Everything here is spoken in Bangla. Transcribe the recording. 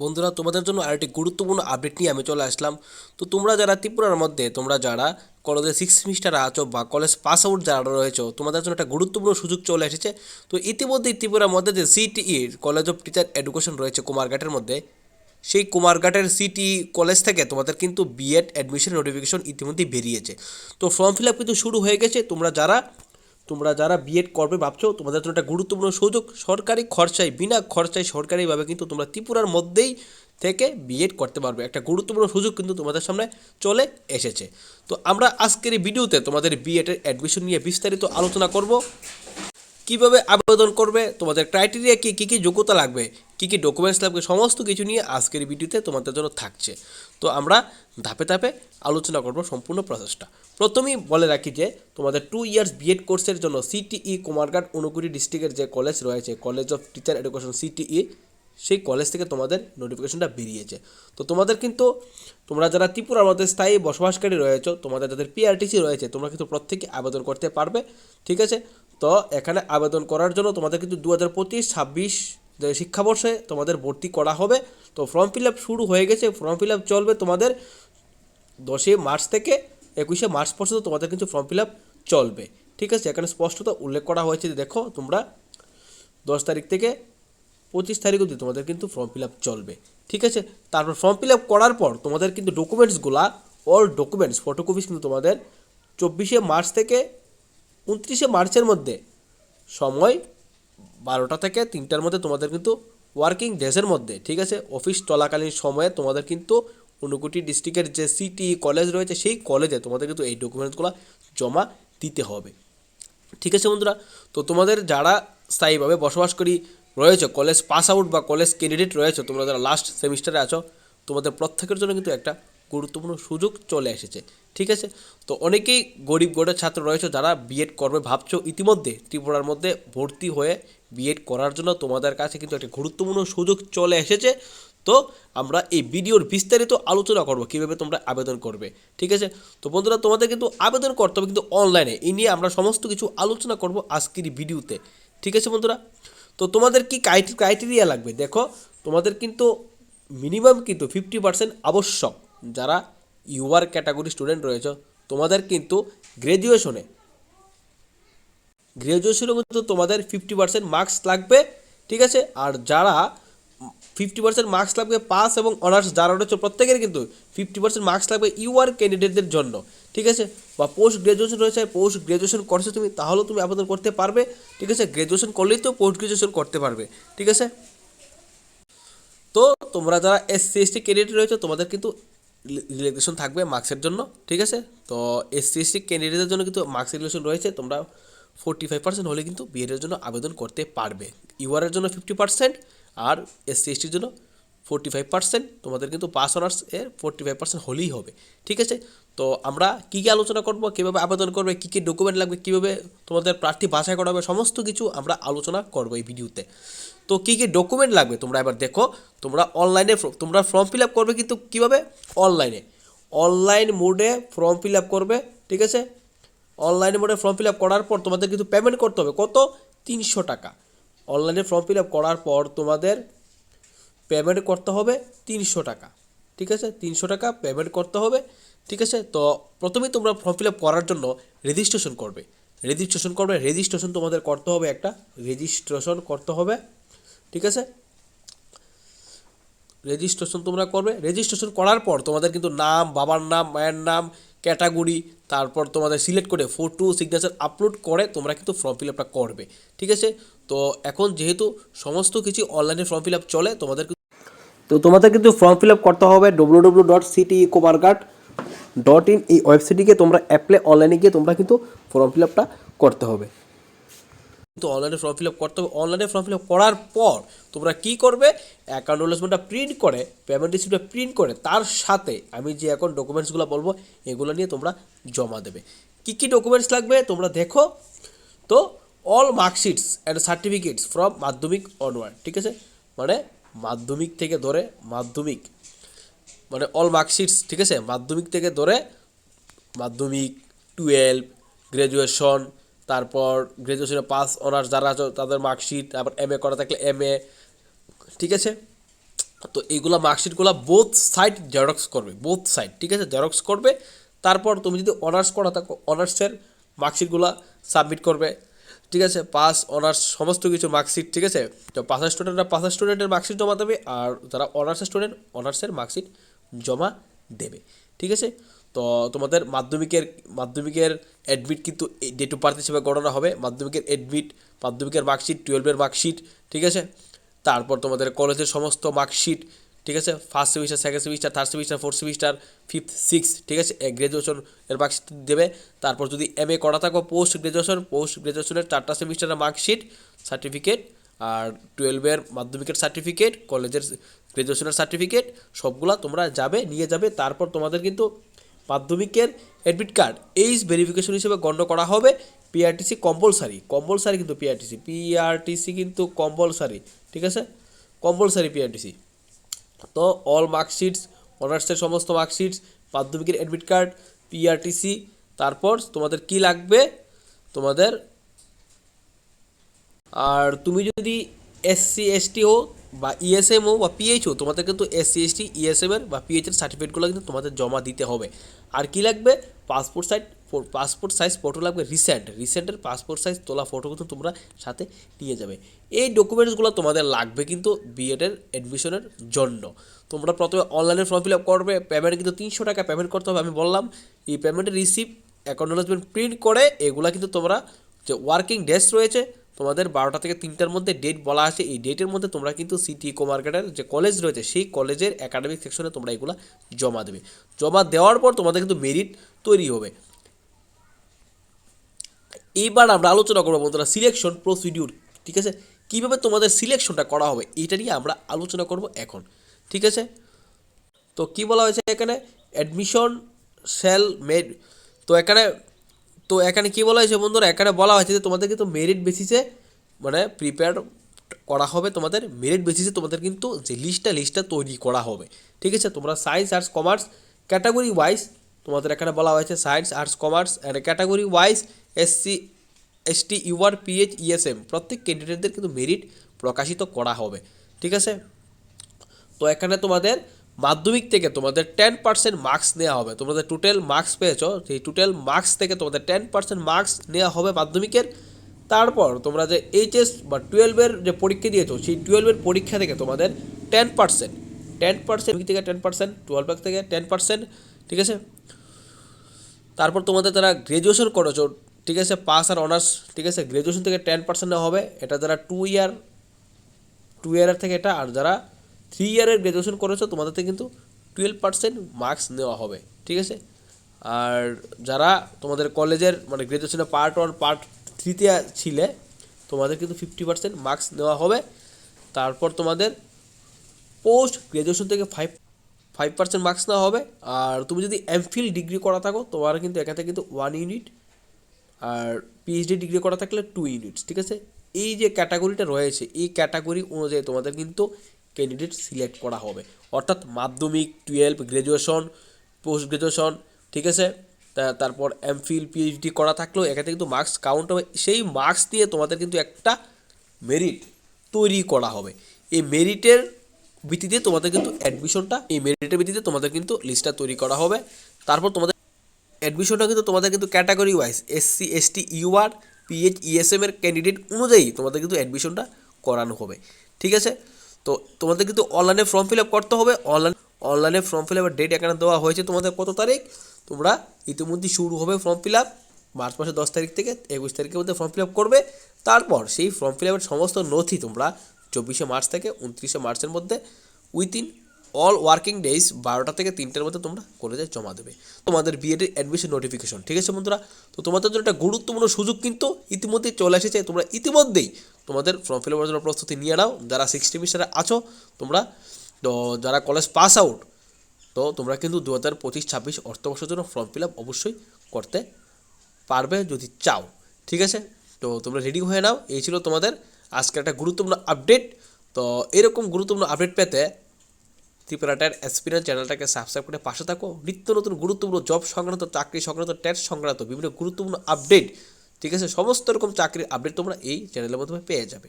বন্ধুরা, তোমাদের জন্য আরেকটি গুরুত্বপূর্ণ আপডেট নিয়ে আমি চলে আসলাম। তো তোমরা যারা ত্রিপুরার মধ্যে, তোমরা যারা কলেজে সিক্স সেমিস্টারে আছো বা কলেজ পাস আউট যারা রয়েছো, তোমাদের জন্য একটা গুরুত্বপূর্ণ সুযোগ চলে এসেছে। তো ইতিমধ্যেই ত্রিপুরার মধ্যে যে সিটিইর কলেজ অফ টিচার এডুকেশন রয়েছে কুমারঘাটের মধ্যে, সেই কুমারঘাটের সিটি কলেজ থেকে তোমাদের কিন্তু বিএড অ্যাডমিশন নোটিফিকেশন ইতিমধ্যেই বেরিয়েছে। তো ফর্ম ফিল আপ কিন্তু শুরু হয়ে গেছে। তোমরা যারা তোমরা যারা বিএড করবে ভাবছ, তোমাদের জন্য একটা গুরুত্বপূর্ণ সুযোগ, সরকারি খরচায়, বিনা খরচায় সরকারিভাবে কিন্তু তোমরা ত্রিপুরার মধ্যেই থেকে বিএড করতে পারবে। একটা গুরুত্বপূর্ণ সুযোগ কিন্তু তোমাদের সামনে চলে এসেছে। তো আমরা আজকের এই ভিডিওতে তোমাদের বিএডের অ্যাডমিশন নিয়ে বিস্তারিত আলোচনা করব। কীভাবে আবেদন করবে, তোমাদের ক্রাইটেরিয়া কী কী কী যোগ্যতা লাগবে কী কী ডকুমেন্টস লাগবে, সমস্ত কিছু নিয়ে আজকের ভিডিওতে তোমাদের জন্য থাকছে। তো আমরা ধাপে ধাপে আলোচনা করব সম্পূর্ণ প্রসেসটা প্রথমেই বলে রাখি যে, তোমাদের টু ইয়ার্স বিএড কোর্সের জন্য সিটিই কুমারঘাট অনুগুড়ি ডিস্ট্রিক্টের যে কলেজ রয়েছে college of teacher education CTE সেই কলেজ থেকে তোমাদের নোটিফিকেশনটা বেরিয়েছে। তো তোমাদের কিন্তু, তোমরা যারা ত্রিপুরার মধ্যে স্থায়ী বসবাসকারী রয়েছে, তোমাদের যাদের পিআরটিসি রয়েছে, তোমরা কিন্তু প্রত্যেকে আবেদন করতে পারবে, ঠিক আছে? তো এখানে আবেদন করার জন্য তোমাদের কিন্তু দু হাজার পঁচিশ, ছাব্বিশ শিক্ষাবর্ষে তোমাদের ভর্তি করা হবে। তো ফর্ম ফিল আপ শুরু হয়ে গেছে। ফর্ম ফিল আপ চলবে তোমাদের দশই মার্চ থেকে একুশে মার্চ পর্যন্ত তোমাদের কিন্তু ফর্ম ফিল আপ চলবে। ঠিক আছে? এখানে স্পষ্টত উল্লেখ করা হয়েছে যে দেখো, তোমরা দশ তারিখ থেকে পঁচিশ তারিখ অবধি তোমাদের কিন্তু ফর্ম ফিল আপ চলবে। ঠিক আছে? তারপর ফর্ম ফিল আপ করার পর তোমাদের কিন্তু ডকুমেন্টসগুলা অল ডকুমেন্টস ফটোকপিস কিন্তু তোমাদের চব্বিশে মার্চ থেকে উনত্রিশে মার্চের মধ্যে সময় বারোটা থেকে তিনটার মধ্যে তোমাদের কিন্তু ওয়ার্কিং ডেজের মধ্যে, ঠিক আছে? অফিস চলাকালীন সময়ে তোমাদের কিন্তু ঊনকোটি ডিস্ট্রিক্টের যে সিটি কলেজ রয়েছে, সেই কলেজে তোমাদের কিন্তু এই ডকুমেন্টসগুলো জমা দিতে হবে। ঠিক আছে বন্ধুরা? তো তোমাদের যারা স্থায়ীভাবে বসবাস করি রয়েছে কলেজ পাস আউট বা কলেজ ক্যান্ডিডেট রয়েছে, তোমরা যারা লাস্ট সেমিস্টারে আছো, তোমাদের প্রত্যেকের জন্য কিন্তু একটা গুরুত্বপূর্ণ সুযোগ চলে এসেছে। ঠিক আছে? তো অনেকেই গরিব গোড়ের ছাত্র রয়েছে যারা বিএড করবে ভাবছ ইতিমধ্যে। ত্রিপুরার মধ্যে ভর্তি হয়ে বিএড করার জন্য তোমাদের কাছে কিন্তু একটা গুরুত্বপূর্ণ সুযোগ চলে এসেছে। তো আমরা এই ভিডিওর বিস্তারিত আলোচনা করব, কীভাবে তোমরা আবেদন করবে, ঠিক আছে? তো বন্ধুরা, তোমাদের কিন্তু আবেদন করতে হবে কিন্তু অনলাইনে এই নিয়ে আমরা সমস্ত কিছু আলোচনা করব আজকের ভিডিওতে, ঠিক আছে বন্ধুরা? তো তোমাদের কি ক্রাইটেরিয়া লাগবে? দেখো, তোমাদের কিন্তু মিনিমাম কিন্তু ফিফটি পার্সেন্ট আবশ্যক। যারা ইউআর ক্যাটাগরি স্টুডেন্ট রয়েছে, তোমাদের কিন্তু গ্র্যাজুয়েশনে গ্র্যাজুয়েশনে কিন্তু তোমাদের ফিফটি পার্সেন্ট মার্কস লাগবে, ঠিক আছে? আর যারা ফিফটি পার্সেন্ট মার্কস লাগবে পাস এবং অনার্স যারা রয়েছে প্রত্যেকের কিন্তু ফিফটি পার্সেন্ট মার্কস লাগবে ইউআর ক্যান্ডিডেটদের জন্য, ঠিক আছে? বা পোস্ট গ্র্যাজুয়েশন রয়েছে পোস্ট গ্র্যাজুয়েশন করছ তুমি, তাহলেও তুমি আবেদন করতে পারবে, ঠিক আছে? গ্র্যাজুয়েশন করলেই তো পোস্ট গ্র্যাজুয়েশন করতে পারবে, ঠিক আছে? তো তোমরা যারা এসসি এসটি ক্যান্ডিডেট রয়েছে, তোমাদের কিন্তু রিলেকশন থাকবে মার্কসের জন্য, ঠিক আছে? তো এসসি এসটি ক্যান্ডিডেটের জন্য কিন্তু মার্কস রিলেকশন রয়েছে, তোমরা ফোর্টি ফাইভ পার্সেন্ট হলে কিন্তু বিএডের জন্য আবেদন করতে পারবে। ইউআরের জন্য ফিফটি পার্সেন্ট আর এসসি এসটির জন্য ফোর্টি ফাইভ পার্সেন্ট তোমাদের কিন্তু পাস অনার্স এর ফোর্টি ফাইভ পার্সেন্ট হলেই হবে, ঠিক আছে? তো আমরা কী কী আলোচনা করব, কীভাবে আবেদন করবে, কী কী ডকুমেন্ট লাগবে, কীভাবে তোমাদের প্রার্থী বাছাই করা হবে, সমস্ত কিছু আমরা আলোচনা করব এই ভিডিওতে। তো কী কী ডকুমেন্ট লাগবে তোমরা এবার দেখো, তোমরা অনলাইনে তোমরা ফর্ম ফিল আপ করবে কিন্তু কীভাবে? অনলাইনে অনলাইন মোডে ফর্ম ফিল আপ করবে, ঠিক আছে? অনলাইন মোডে ফর্ম ফিল আপ করার পর তোমাদের কিন্তু পেমেন্ট করতে হবে, কত? তিনশো টাকা। অনলাইনে ফর্ম ফিল আপ করার পর তোমাদের পেমেন্ট করতে হবে তিনশো টাকা, ঠিক আছে? তিনশো টাকা পেমেন্ট করতে হবে, ঠিক আছে? তো প্রথমেই তোমরা ফর্ম ফিল আপ করার জন্য রেজিস্ট্রেশন করবে। রেজিস্ট্রেশন করবে রেজিস্ট্রেশন তোমাদের করতে হবে একটা রেজিস্ট্রেশন করতে হবে, ঠিক আছে? রেজিস্ট্রেশন তোমরা করবে। রেজিস্ট্রেশন করার পর তোমাদের কিন্তু নাম, বাবার নাম, মায়ের নাম ক্যাটাগরি তারপর তোমাদের সিলেক্ট করে ফটো সিগনেচার আপলোড করে তোমরা কিন্তু ফর্ম ফিল আপটা করবে, ঠিক আছে? তো এখন যেহেতু সমস্ত কিছু অনলাইনে ফর্ম ফিল আপ চলে, তোমাদের তো তোমাদের কিন্তু ফর্ম ফিল আপ করতে হবে W W dot CT Kumarghat dot in এই ওয়েবসাইটে তোমরা অ্যাপ্লাই অনলাইনে গিয়ে তোমরা কিন্তু ফর্ম ফিল আপটা করতে হবে। কিন্তু অনলাইনে ফর্ম ফিল আপ করতে হবে। অনলাইনে ফর্ম ফিল আপ করার পর তোমরা কি করবে? অ্যাকাউন্ট ডকুমেন্টটা প্রিন্ট করে পেমেন্ট রিসিপ্টটা প্রিন্ট করে, তার সাথে আমি যে এখন ডকুমেন্টসগুলো বলব, এগুলো নিয়ে তোমরা জমা দেবে। কী কী ডকুমেন্টস লাগবে? তোমরা দেখো। তো all marksheets and certificates from Madhyamik onward ঠিক আছে? মানে মাধ্যমিক থেকে ধরে মাধ্যমিক মানে অল মার্কশিটস ঠিক আছে? মাধ্যমিক থেকে ধরে মাধ্যমিক টুয়েলভ গ্র্যাজুয়েশন তারপর গ্র্যাজুয়েশনে পাস অনার্স যারা আছে, তাদের মার্কশিট তারপর এম এ করা থাকলে এম এ ঠিক আছে? তো এইগুলা মার্কশিটগুলো বোথ সাইড জেরক্স করবে বোথ সাইড ঠিক আছে? জেরক্স করবে, তারপর তুমি যদি অনার্স করা থাকো অনার্সের মার্কশিটগুলো সাবমিট করবে ঠিক আছে পাস অনার্স সমস্ত কিছু মার্কশিট ঠিক আছে? তো পাসের স্টুডেন্টরা পাসের স্টুডেন্টের মার্কশিট জমা দেবে আর যারা অনার্সের স্টুডেন্ট অনার্সের মার্কশিট জমা দেবে, ঠিক আছে? তো তোমাদের মাধ্যমিকের মাধ্যমিকের অ্যাডমিট কিন্তু ডে টু পার্থ হিসেবে গণনা হবে। মাধ্যমিকের অ্যাডমিট মাধ্যমিকের মার্কশিট টুয়েলভের মার্কশিট ঠিক আছে? তারপর তোমাদের কলেজের সমস্ত মার্কশিট ঠিক আছে? First semester second semester third semester fourth semester fifth six ঠিক আছে? গ্র্যাজুয়েশন এর মার্কশিট দেবে। তারপর যদি এম এ করা থাকো পোস্ট গ্র্যাজুয়েশন পোস্ট গ্র্যাজুয়েশনের চারটা সেমিস্টারের মার্কশিট সার্টিফিকেট আর টুয়েলভের মাধ্যমিকের সার্টিফিকেট কলেজের গ্র্যাজুয়েশনের সার্টিফিকেট সবগুলা তোমরা যাবে, নিয়ে যাবে। তারপর তোমাদের কিন্তু মাধ্যমিকের অ্যাডমিট কার্ড এইজ ভেরিফিকেশন হিসেবে গণ্য করা হবে। P R T C compulsory compulsory কিন্তু P R T C P R T C কিন্তু কম্পালসারি ঠিক আছে? Compulsory P R T C তো অল মার্কশিটস অনার্সের সমস্ত মার্কশিটস মাধ্যমিকের অ্যাডমিট কার্ড পিআরটিসি তারপর তোমাদের কি লাগবে? তোমাদের আর তুমি যদি এসসি এসটি হো বা ইএসএম হো বা পিএইচ হো তোমাদের কিন্তু এসসি এসটি ইএসএম এর বা পিএইচ এর সার্টিফিকেটগুলো কিন্তু তোমাদের জমা দিতে হবে। আর কি লাগবে? Passport size passport size photo লাগবে রিসেন্ট, রিসেন্টের পাসপোর্ট সাইজ তোলা ফটো কিন্তু তোমরা সাথে নিয়ে যাবে। এই ডকুমেন্টসগুলো তোমাদের লাগবে কিন্তু বিএডের অ্যাডমিশনের জন্য। তোমরা প্রথমে অনলাইনে ফর্ম ফিল আপ করবে পেমেন্ট কিন্তু তিনশো টাকা পেমেন্ট করতে হবে আমি বললাম। এই পেমেন্টের রিসিপ্ট অ্যাকনোলেজমেন্ট প্রিন্ট করে এগুলা কিন্তু তোমরা যে ওয়ার্কিং ডেস রয়েছে, তোমাদের বারোটা থেকে তিনটার মধ্যে ডেট বলা আছে, এই ডেটের মধ্যে তোমরা কিন্তু সিটি ইকো মার্কেটের যে কলেজ রয়েছে, সেই কলেজের একাডেমিক সেকশনে তোমরা এগুলো জমা দেবে। জমা দেওয়ার পর তোমাদের কিন্তু মেরিট তৈরি হবে। এইবার আমরা আলোচনা করব বন্ধুরা সিলেকশন প্রসিডিউর ঠিক আছে? কীভাবে তোমাদের সিলেকশনটা করা হবে এটা নিয়ে আমরা আলোচনা করব এখন, ঠিক আছে? তো কি বলা হয়েছে এখানে? অ্যাডমিশন সেল মেড তো এখানে তো এখানে কি বলা হয়েছে বন্ধুরা? এখানে বলা হয়েছে যে তোমাদের কিন্তু মেরিট বেসিসে মানে প্রিপেয়ার করা হবে তোমাদের মেরিট বেসিসে তোমাদের কিন্তু যে লিস্টটা লিস্টটা তৈরি করা হবে, ঠিক আছে? তোমরা science arts commerce category wise তোমাদের এখানে বলা হয়েছে science arts commerce and category wise SC ST UR PH ESM প্রত্যেক ক্যান্ডিডেটদের কিন্তু মেরিট প্রকাশিত করা হবে, ঠিক আছে? তো এখানে তোমাদের মাধ্যমিক থেকে তোমাদের টেন পার্সেন্ট মার্কস নেওয়া হবে। তোমাদের টোটাল মার্কস পেয়েছ, সেই টোটাল মার্কস থেকে তোমাদের টেন পার্সেন্ট মার্কস নেওয়া হবে মাধ্যমিকের। তারপর তোমরা যে এইচএস বা টুয়েলভের যে পরীক্ষা দিয়েছ, সেই টুয়েলভের পরীক্ষা থেকে তোমাদের টেন পার্সেন্ট টেন পার্সেন্ট থেকে টেন পার্সেন্ট টুয়েলভ থেকে টেন পার্সেন্ট ঠিক আছে? তারপর তোমাদের যারা গ্র্যাজুয়েশন করেছ ঠিক আছে পাস আর অনার্স ঠিক আছে গ্র্যাজুয়েশন থেকে টেন পার্সেন্ট হবে। এটা যারা টু ইয়ার টু ইয়ারের থেকে এটা, আর যারা থ্রি ইয়ারের গ্র্যাজুয়েশন করেছ, তোমাদের থেকে কিন্তু টুয়েলভ পার্সেন্ট মার্কস নেওয়া হবে, ঠিক আছে? আর যারা তোমাদের কলেজের মানে গ্র্যাজুয়েশনে পার্ট ওয়ান পার্ট থ্রিতে ছিলে, তোমাদের কিন্তু ফিফটি পার্সেন্ট মার্কস নেওয়া হবে। তারপর তোমাদের পোস্ট গ্র্যাজুয়েশন থেকে ফাইভ ফাইভ পার্সেন্ট মার্কস নেওয়া হবে। আর তুমি যদি এমফিল ডিগ্রি করা থাকো, তোমার কিন্তু এখান থেকে কিন্তু ওয়ান ইউনিট আর পিএইচডি ডিগ্রি করা থাকলে টু ইউনিটস ঠিক আছে? এই যে ক্যাটাগরিটা রয়েছে, এই ক্যাটাগরি অনুযায়ী তোমাদের কিন্তু ক্যান্ডিডেট সিলেক্ট করা হবে। অর্থাৎ মাধ্যমিক টুয়েলভ গ্র্যাজুয়েশন পোস্ট গ্র্যাজুয়েশন ঠিক আছে? তারপর এমফিল পিএইচডি করা থাকলেও এখানে কিন্তু মার্কস কাউন্ট হবে। সেই মার্কস দিয়ে তোমাদের কিন্তু একটা মেরিট তৈরি করা হবে। এই মেরিটের ভিত্তিতে তোমাদের কিন্তু অ্যাডমিশনটা এই মেরিটের ভিত্তিতে তোমাদের কিন্তু লিস্টটা তৈরি করা হবে। তারপর তোমাদের অ্যাডমিশনটা কিন্তু তোমাদের কিন্তু category wise SC ST UR PH ESM এর ক্যান্ডিডেট অনুযায়ী তোমাদের কিন্তু অ্যাডমিশনটা করানো হবে। ঠিক আছে? তো তোমাদের কিন্তু অনলাইনে ফর্ম ফিল আপ করতে হবে। অনলাইন অনলাইনে ফর্ম ফিল আপের ডেট এখানে দেওয়া হয়েছে তোমাদের কত তারিখ? তোমরা ইতিমধ্যেই শুরু হবে ফর্ম ফিল আপ মার্চ মাসের দশ তারিখ থেকে একুশ তারিখের মধ্যে ফর্ম ফিল আপ করবে। তারপর সেই ফর্ম ফিল আপের সমস্ত নথি তোমরা চব্বিশে মার্চ থেকে উনত্রিশে মার্চের মধ্যে উইথিন অল ওয়ার্কিং ডেজ বারোটা থেকে তিনটের মধ্যে তোমরা কলেজে জমা দেবে। তোমাদের বিএডের অ্যাডমিশন নোটিফিকেশন ঠিক আছে বন্ধুরা? তো তোমাদের জন্য একটা গুরুত্বপূর্ণ সুযোগ কিন্তু ইতিমধ্যেই চলে এসেছে। তোমরা ইতিমধ্যেই তোমাদের ফর্ম ফিল আপের জন্য প্রস্তুতি নিয়ে নাও। যারা সিক্স সেমিস্টারে আছো, তোমরা, তো যারা কলেজ পাস আউট তো তোমরা কিন্তু দু হাজার পঁচিশ, ছাব্বিশ অর্থবর্ষের জন্য ফর্ম ফিল আপ অবশ্যই করতে পারবে যদি চাও, ঠিক আছে? তো তোমরা রেডি হয়ে নাও। এই ছিল তোমাদের আজকে একটা গুরুত্বপূর্ণ আপডেট তো এরকম গুরুত্বপূর্ণ আপডেট পেতে ত্রিপুরাটার অ্যাসপিরিয়ান চ্যানেলটাকে সাবস্ক্রাইব করে পাশে থাকো। নিত্য নতুন গুরুত্বপূর্ণ জব সংক্রান্ত, চাকরি সংক্রান্ত ট্যাট সংক্রান্ত বিভিন্ন গুরুত্বপূর্ণ আপডেট ঠিক আছে? সমস্ত রকম চাকরির আপডেট তোমরা এই চ্যানেলের মাধ্যমে পেয়ে যাবে।